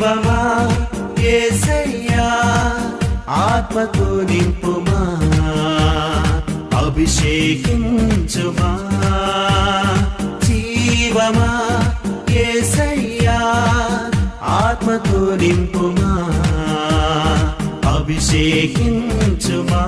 జీవమా? ఏసయ్యా ఆత్మతో నింపుమా? అభిషేకించుమా? జీవమా? ఏసయ్యా ఆత్మతో నింపుమా? అభిషేకించుమా?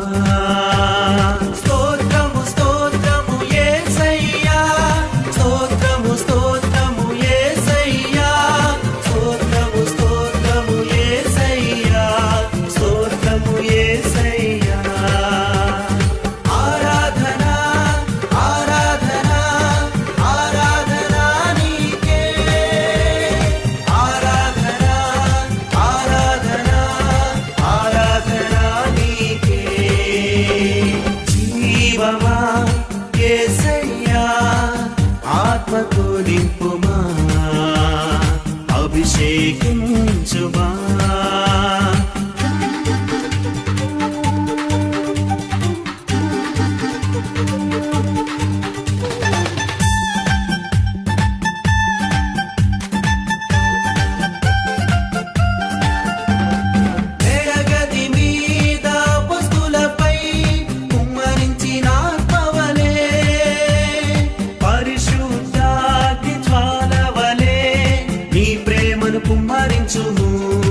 ചിരിക്കും ചുവാ You.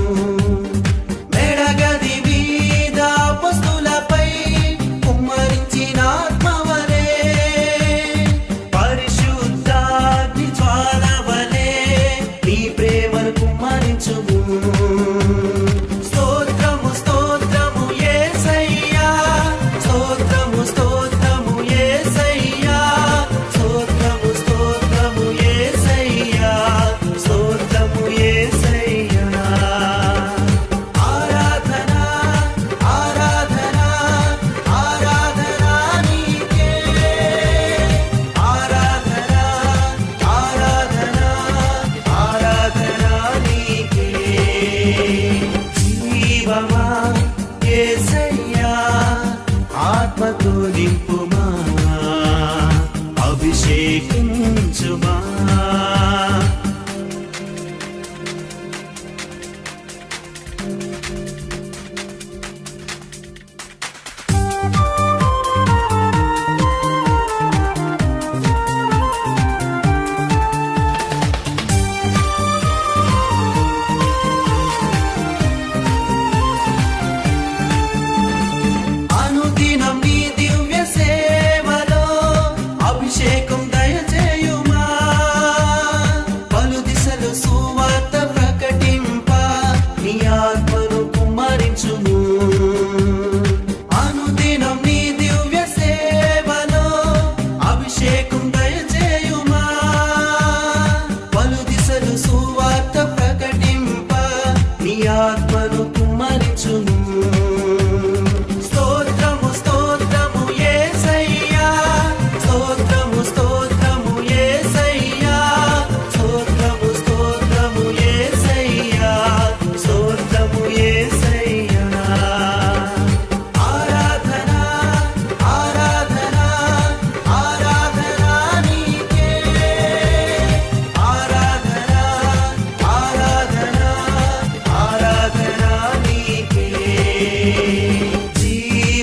ఆత్మతో నింపుమా అభిషేకించుమా?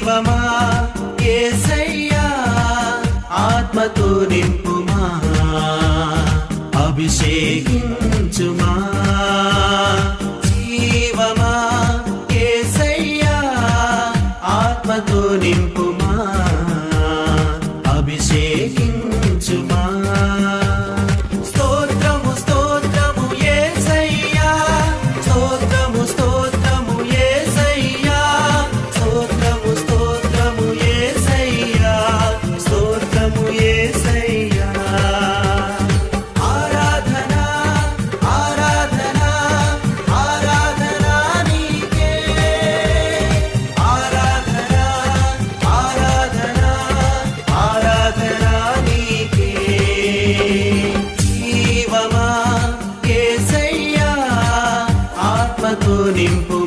నింపమా ఏసయ్యా ఆత్మతో నింపుమా? అభిషేకిం పాపతో నింపు